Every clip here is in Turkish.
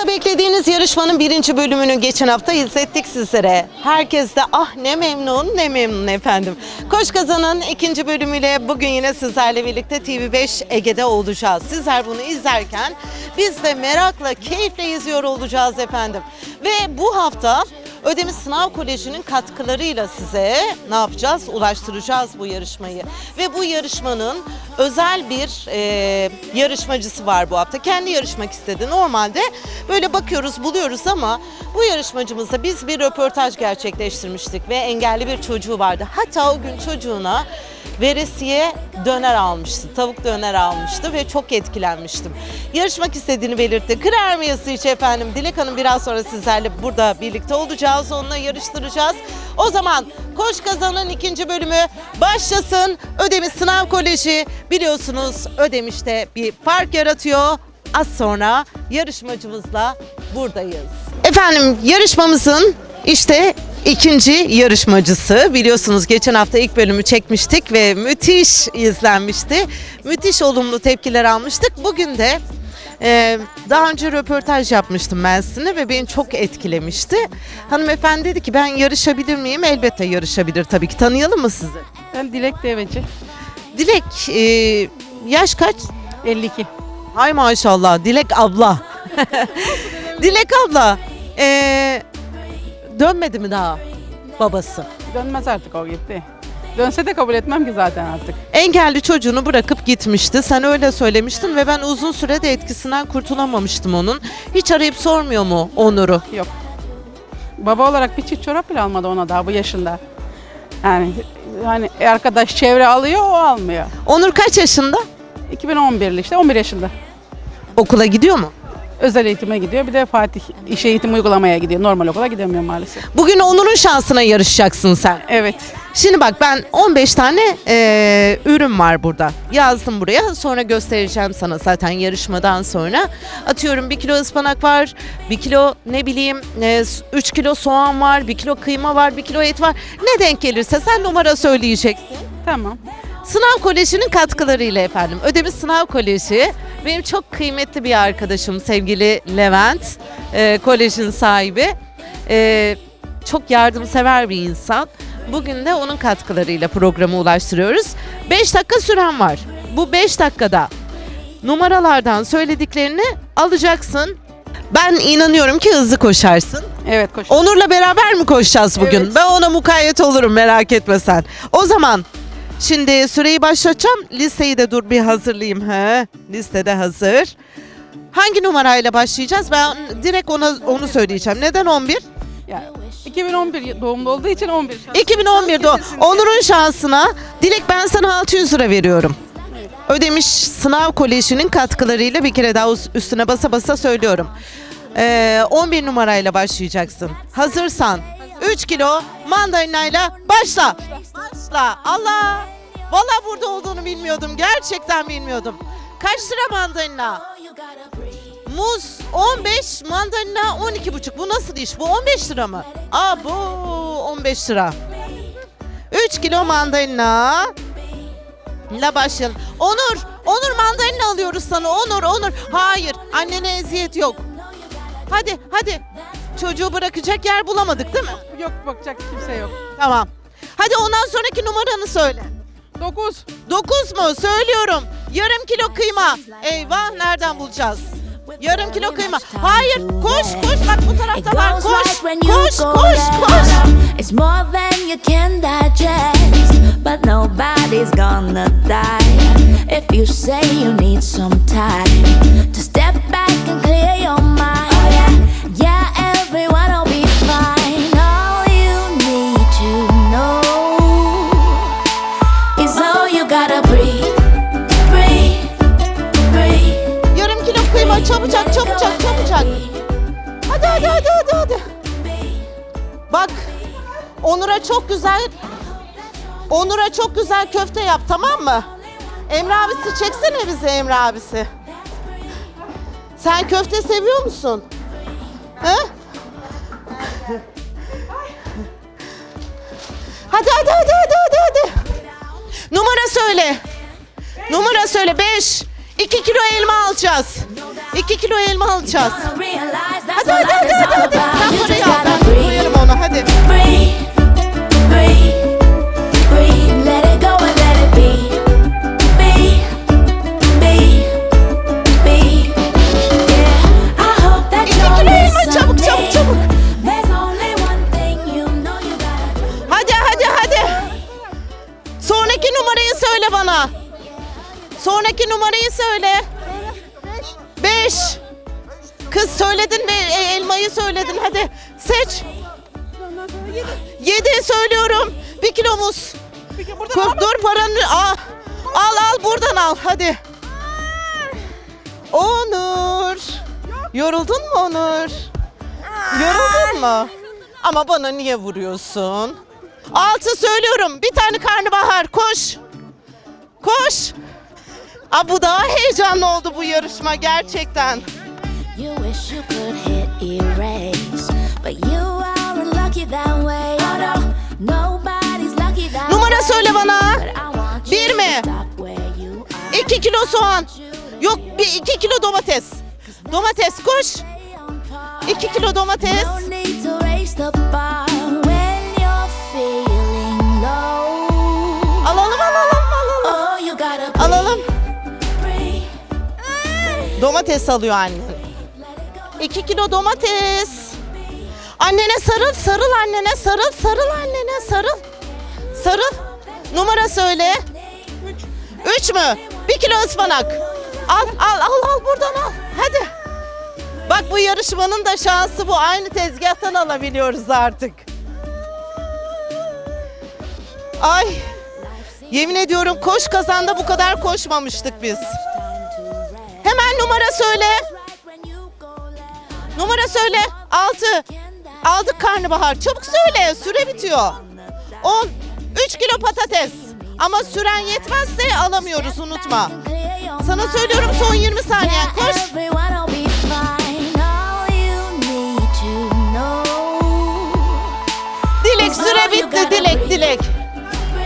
hafta beklediğiniz yarışmanın birinci bölümünü geçen hafta izlettik sizlere. Herkes de ah ne memnun ne memnun efendim. Koş Kazan'ın ikinci bölümüyle bugün yine sizlerle birlikte TV5 Ege'de olacağız. Sizler bunu izlerken biz de merakla, keyifle izliyor olacağız efendim. Ve bu hafta Ödemiş Sınav Koleji'nin katkılarıyla size ne yapacağız? Ulaştıracağız bu yarışmayı. Ve bu yarışmanın özel bir e, yarışmacısı var bu hafta. Kendi yarışmak istedi. Normalde böyle bakıyoruz, buluyoruz ama bu yarışmacımızla biz bir röportaj gerçekleştirmiştik ve engelli bir çocuğu vardı. Hatta o gün çocuğuna veresiye döner almıştı. Tavuk döner almıştı ve çok etkilenmiştim. Yarışmak istediğini belirtti. Kırar mıyız hiç efendim? Dilek Hanım biraz sonra sizlerle burada birlikte olacağız. Onunla yarıştıracağız. O zaman Koş Kazan'ın ikinci bölümü başlasın. Ödemiş Sınav Koleji biliyorsunuz Ödemiş'te bir fark yaratıyor. Az sonra yarışmacımızla buradayız. Efendim yarışmamızın işte ikinci yarışmacısı. Biliyorsunuz geçen hafta ilk bölümü çekmiştik ve müthiş izlenmişti. Müthiş olumlu tepkiler almıştık. Bugün de e, daha önce röportaj yapmıştım ben sizinle ve beni çok etkilemişti. Hanımefendi dedi ki ben yarışabilir miyim? Elbette yarışabilir tabii ki. Tanıyalım mı sizi? Ben Dilek Deveci. Dilek e, yaş kaç? 52. Hay maşallah Dilek abla. Dilek abla e, dönmedi mi daha babası? Dönmez artık o gitti. Dönse de kabul etmem ki zaten artık. Engelli çocuğunu bırakıp gitmişti. Sen öyle söylemiştin ve ben uzun sürede etkisinden kurtulamamıştım onun. Hiç arayıp sormuyor mu Onur'u? Yok. Baba olarak bir çift çorap bile almadı ona daha bu yaşında. Yani yani arkadaş çevre alıyor o almıyor. Onur kaç yaşında? 2011'li işte 11 yaşında. Okula gidiyor mu? Özel eğitime gidiyor. Bir de Fatih iş eğitim uygulamaya gidiyor. Normal okula gidemiyor maalesef. Bugün Onur'un şansına yarışacaksın sen. Evet. Şimdi bak ben 15 tane e, ürün var burada. Yazdım buraya. Sonra göstereceğim sana zaten yarışmadan sonra. Atıyorum 1 kilo ıspanak var. 1 kilo ne bileyim 3 kilo soğan var. 1 kilo kıyma var. 1 kilo et var. Ne denk gelirse sen numara söyleyeceksin. Tamam. Sınav Koleji'nin katkılarıyla efendim. Ödemiş Sınav Koleji benim çok kıymetli bir arkadaşım sevgili Levent. E, kolejin sahibi. E, çok yardımsever bir insan. Bugün de onun katkılarıyla programı ulaştırıyoruz. 5 dakika süren var. Bu 5 dakikada numaralardan söylediklerini alacaksın. Ben inanıyorum ki hızlı koşarsın. Evet koş. Onur'la beraber mi koşacağız bugün? Evet. Ben ona mukayyet olurum merak etme sen. O zaman şimdi süreyi başlatacağım. Listeyi de dur bir hazırlayayım. He, listede hazır. Hangi numarayla başlayacağız? Ben direkt ona onu söyleyeceğim. Neden 11? Ya, 2011 doğumlu olduğu için 11. 2011'de o. Kesinlikle. Onur'un şansına Dilek ben sana 600 lira veriyorum. Ödemiş Sınav Koleji'nin katkılarıyla bir kere daha üstüne basa basa söylüyorum. Ee, 11 numarayla başlayacaksın. Hazırsan 3 kilo mandalinayla başla. Başla. Allah. Valla burada olduğunu bilmiyordum. Gerçekten bilmiyordum. Kaç lira mandalina? Muz 15, mandalina 12,5. Bu nasıl iş? Bu 15 lira mı? Aa bu 15 lira. 3 kilo mandalina. ile başlayalım. Onur, Onur mandalina alıyoruz sana. Onur, Onur. Hayır, annene eziyet yok. Hadi, hadi. Çocuğu bırakacak yer bulamadık değil mi? Yok bakacak kimse yok. Tamam. Hadi ondan sonraki numaranı söyle. 9. 9 mu? Söylüyorum. Yarım kilo kıyma. Eyvah nereden bulacağız? Yarım kilo kıyma. Hayır koş koş bak bu tarafta var. Koş when you koş go koş koş. It's more than you can digest, but nobody's gonna die if you say you need some time to step back and clear your mind. Onur'a çok güzel Onur'a çok güzel köfte yap tamam mı? Emre abisi çeksene bize Emre abisi. Sen köfte seviyor musun? He? Hadi hadi hadi hadi hadi hadi. Numara söyle. Numara söyle 5. 2 kilo elma alacağız. 2 kilo elma alacağız. Hadi hadi hadi hadi. hadi. Sen parayı al. Ben koyarım ona hadi. numarayı söyle. Beş. Kız söyledin mi? E, elmayı söyledin. Hadi seç. Yedi söylüyorum. Bir kilo muz. Dur, dur paranı al. Al al buradan al hadi. Onur. Yoruldun mu Onur? Yoruldun mu? Ama bana niye vuruyorsun? Altı söylüyorum. Bir tane karnabahar. Koş. Koş. Aa, bu daha heyecanlı oldu bu yarışma gerçekten. You wish you could hit erase, but you are lucky that way. Oh no, nobody's lucky that Numara söyle bana. Bir mi? İki kilo soğan. Yok bir iki kilo domates. Domates koş. İki kilo domates. Domates alıyor anne. İki kilo domates. Annene sarıl, sarıl annene, sarıl, sarıl annene, sarıl. Sarıl. Numara söyle. Üç mü? Bir kilo ıspanak. Al, al, al, al buradan al. Hadi. Bak bu yarışmanın da şansı bu. Aynı tezgahtan alabiliyoruz artık. Ay. Yemin ediyorum koş kazanda bu kadar koşmamıştık biz. Hemen numara söyle. Numara söyle. 6. Aldık karnabahar. Çabuk söyle. Süre bitiyor. 10. 3 kilo patates. Ama süren yetmezse alamıyoruz unutma. Sana söylüyorum son 20 saniyen. Koş. Dilek süre bitti. Dilek dilek.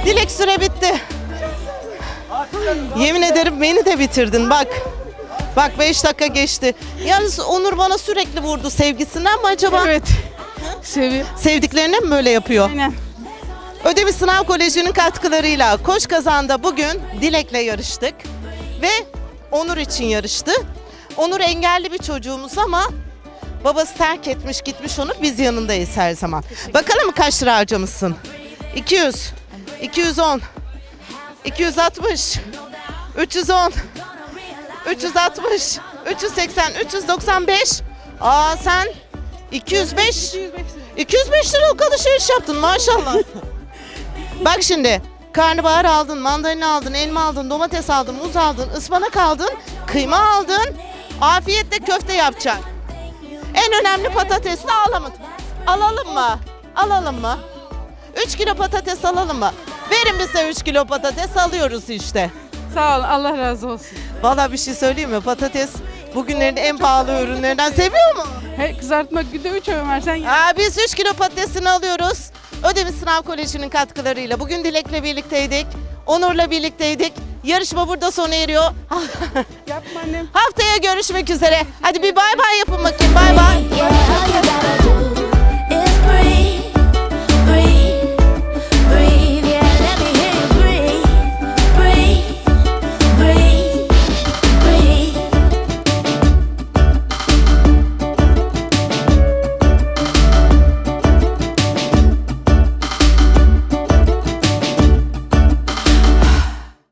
Dilek süre bitti. Yemin ederim beni de bitirdin bak. Bak 5 dakika geçti. Yalnız Onur bana sürekli vurdu sevgisinden mi acaba? Evet. Seviyorum. Sevdiklerine mi böyle yapıyor? Aynen. Ödevi Sınav Koleji'nin katkılarıyla Koş Kazan'da bugün Dilek'le yarıştık ve Onur için yarıştı. Onur engelli bir çocuğumuz ama babası terk etmiş gitmiş onu biz yanındayız her zaman. Bakalım kaç lira harcamışsın? 200, 210, 260, 310, 360, 380, 395. Aa sen 205, 205 liralık alışveriş yaptın maşallah. Bak şimdi karnabahar aldın, mandalina aldın, elma aldın, domates aldın, muz aldın, ıspanak aldın, kıyma aldın. Afiyetle köfte yapacaksın. En önemli patatesi de alamadın. Alalım mı? Alalım mı? 3 kilo patates alalım mı? Verin bize 3 kilo patates alıyoruz işte. Sağ ol. Allah razı olsun. Vallahi bir şey söyleyeyim mi? Patates bugünlerin en pahalı ürünlerinden. Seviyor mu? He, kızartma günde 3 öğün versen ye. Aa, biz 3 kilo patatesini alıyoruz. Ödemiş Sınav Koleji'nin katkılarıyla. Bugün Dilek'le birlikteydik. Onur'la birlikteydik. Yarışma burada sona eriyor. Yapma annem. Haftaya görüşmek üzere. Hadi bir bay bay yapın bakayım.